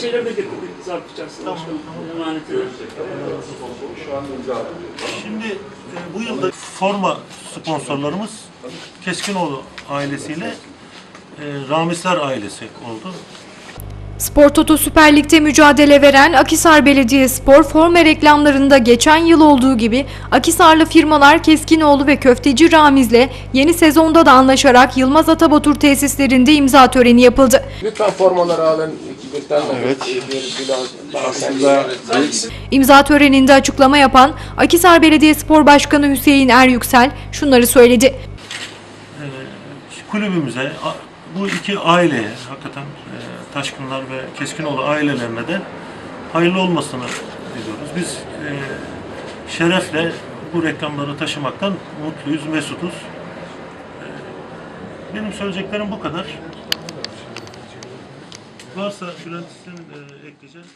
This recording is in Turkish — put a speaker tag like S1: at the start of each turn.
S1: şeyler de getirdik Zarf içerisinde başkanım. Emanetine.
S2: Şimdi e, bu yılda forma sponsorlarımız Keskinoğlu ailesiyle e, Ramizler ailesi oldu.
S3: Spor Toto Süper Lig'de mücadele veren Akisar Belediyespor forma reklamlarında geçen yıl olduğu gibi Akisarlı firmalar Keskinoğlu ve Köfteci Ramiz'le yeni sezonda da anlaşarak Yılmaz Atabatur tesislerinde imza töreni yapıldı.
S4: Lütfen formaları alın. Evet. Aslında
S3: İmza töreninde açıklama yapan Akisar Belediyespor Başkanı Hüseyin Er Yüksel şunları söyledi.
S2: Kulübümüze, a- bu iki aileye, hakikaten e, Taşkınlar ve Keskinoğlu ailelerine de hayırlı olmasını diliyoruz. Biz e, şerefle bu reklamları taşımaktan mutluyuz, mesutuz. E, benim söyleyeceklerim bu kadar. Varsa Bülent senin e, ekleyeceğin.